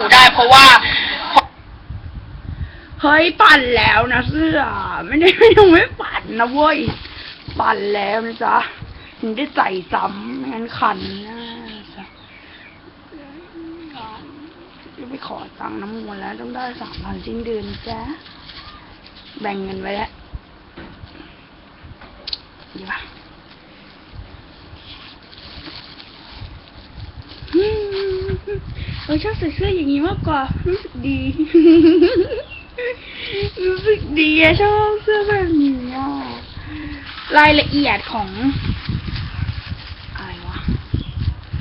อยู่ได้เพราะว่า เฮ้ยปั่นแล้วนะเสื้อ ไม่ได้ไม่ยังไม่ปั่นนะเว้ย ปั่นแล้วนะจ๊ะถึงได้ใส่ซ้ำไม่งั้นคันนะจ๊ะจะไปขอตังค์น้ำมูลแล้วต้องได้สามพันสิ้นเดือนจ๊ะแบ่งเงินไว้แล้วดีปะอืม เออชอบใส่เสื้ออย่างนี้มากกว่า รู้สึกดี รู้สึกดีอะชอบเสื้อแบบนี้อะรายละเอียดของอะไรวะ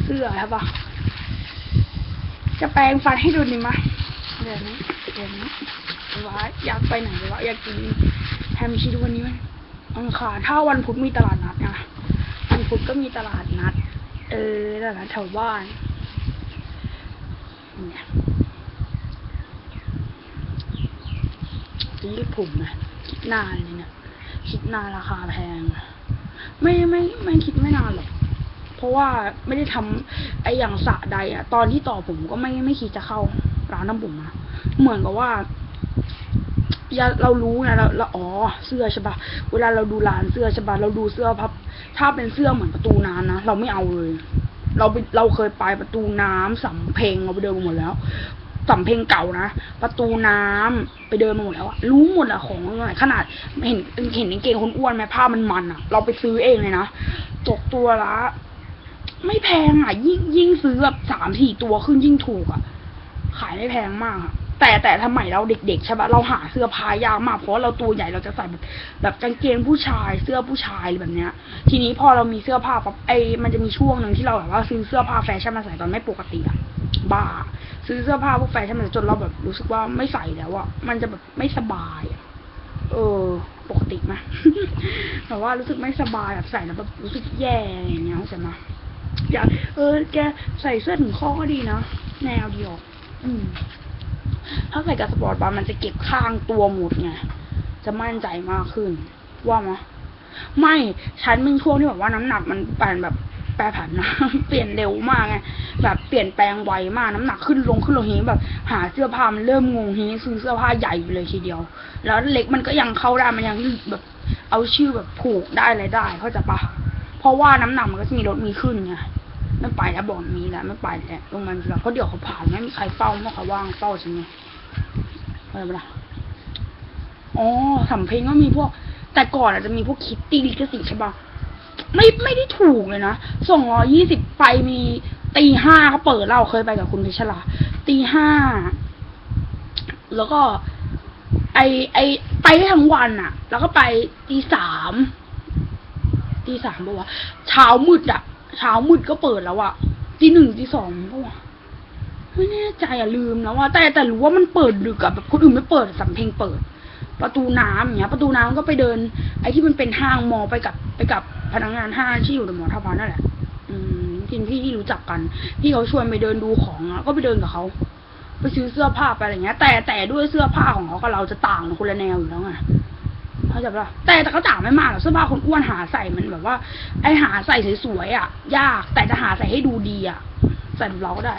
เสื้อใช่ปะจะแปลงฟันให้ดูดีมะเดี๋ยวนี้เดี๋ยวนี้ว่าอยากไปไหนวะอยากกินแฮมชีสวันนี้มันอังคารถ้าวันพุธมีตลาดนัดนะวันพุธก็มีตลาดนัด เออตลาดแถวบ้าน เนี่ยซื้อผมนะคิดนานเลยเนี่ยคิดนานราคาแพง ไม่ไม่ไม่คิดไม่นานหรอกเพราะว่าไม่ได้ทำไออย่างสะใดอะตอนที่ต่อผมก็ไม่ไม่คิดจะเข้าร้านน้ำผมนะเหมือนกับว่าอย่าเรารู้ไงเราเราอ๋อเสื้อใช่ปะเวลาเราดูร้านเสื้อใช่ปะเราดูเสื้อพับถ้าเป็นเสื้อเหมือนประตูน้ำนะเราไม่เอาเลย เราไปเราเคยไปประตูน้ำสำเพงเราไปเดินมาหมดแล้วสำเพงเก่านะประตูน้ำไปเดินมาหมดแล้วอะรู้หมดอะของอะไรขนาดเห็นเห็นกางเกงคนอ้วนไหมผ้ามันมันอะเราไปซื้อเองเลยนะตกตัวละ ไม่แพงอะยิ่งยิ่งซื้อแบบสามสี่ตัวขึ้นยิ่งถูกอะขายไม่แพงมากอะ แต่แต่สมัยเราเด็กๆใช่ปะเราหาเสื้อผ้ายากมากเพราะเราตัวใหญ่เราจะใส่แบบแบบกางเกงผู้ชายเสื้อผู้ชายอะไรแบบเนี้ย ทีนี้พอเรามีเสื้อผ้าปั๊บไอมันจะมีช่วงหนึ่งที่เราแบบว่าซื้อเสื้อผ้าแฟชั่นมาใส่ตอนไม่ปกติอะบ้า ซื้อเสื้อผ้าพวกแฟชั่นมาจนเราแบบรู้สึกว่าไม่ใส่แล้วอะมันจะแบบไม่สบายเออ ปกติไหมแบบว่ารู้สึกไม่สบายแบบใส่แล้วแบบรู้สึกแย่อย่างเงี้ยเข้าใจไหมอยากเออ แกใส่เสื้อถึงข้อก็ดีนะแนวเดียวอืม ถ้าใส่กับสปอร์ตบาร์มันจะเก็บข้างตัวหมดไง จะมั่นใจมากขึ้น ว่ามะไม่ ฉันเป็นช่วงที่แบบว่าน้ำหนักมันแปลนแบบแปรผันนะเปลี่ยนเร็วมากไงแบบเปลี่ยนแปลงไวมากน้ำหนักขึ้นลงขึ้นลงทีแบบ หาเสื้อผ้ามันเริ่มงงทีซื้อเสื้อผ้าใหญ่ไปเลยทีเดียว แล้วเล็กมันก็ยังเข้าได้มันยังแบบ เอาชื่อแบบผูกได้อะไรได้เข้าใจปะเพราะว่าน้ำหนักมันก็จะมีลดมีขึ้นไง ไม่ไปแล้วบอกมีแล้วไม่ไปแล้วลงมันแล้วเพราเดี๋ยวเขาผ่านไม่มีใครเฝ้าไม่มีใครว่างเฝ้าฉันไงอะไรปะล่ะอ๋อสำเพ็งก็มีพวก แต่ก่อนอาจจะมีพวกคิตตี้ลิขสิทธิ์ใช่ปะไม่ไม่ได้ถูกเลยนะสองร้อยี่สิบไปมีตีห้าเขาเปิดเราเคยไปกับคุณพิชลาตีห้าแล้วก็ ไอไอไปได้ทั้งวันอะแล้วก็ไปตีสามตีสามปะวะเช้ามืดอะ เช้ามืดก็เปิดแล้วอะตีหนึ่งตีสองปะวะไม่แน่ใจอะลืมนะว่าแต่แต่รู้ว่ามันเปิดดึกอะแบบคนอื่นไม่เปิดสำเพ็งเปิด ประตูน้ำอย่างเงี้ย ประตูน้ำก็ไปเดิน ไอ้ที่มันเป็นห้างมอไปกับไปกับพนักงานห้างที่อยู่ในมอท่าพระนั่นแหละ อืมทีนพี่ที่รู้จักกัน พี่เขาชวนไปเดินดูของอะก็ไปเดินกับเขาไปซื้อเสื้อผ้าไปอะไรเงี้ย แต่แต่ด้วยเสื้อผ้าของเขากับเราจะต่างคนละแนวอยู่แล้วไง เข้าใจปะแต่แต่เขาจ่าไม่มากหรอกเสื้อผ้าคนอ้วนหาใส่มันแบบว่า ไอหาใส่สวยๆอะ ยากแต่จะหาใส่ให้ดูดีอะ ใส่แบบเราก็ได้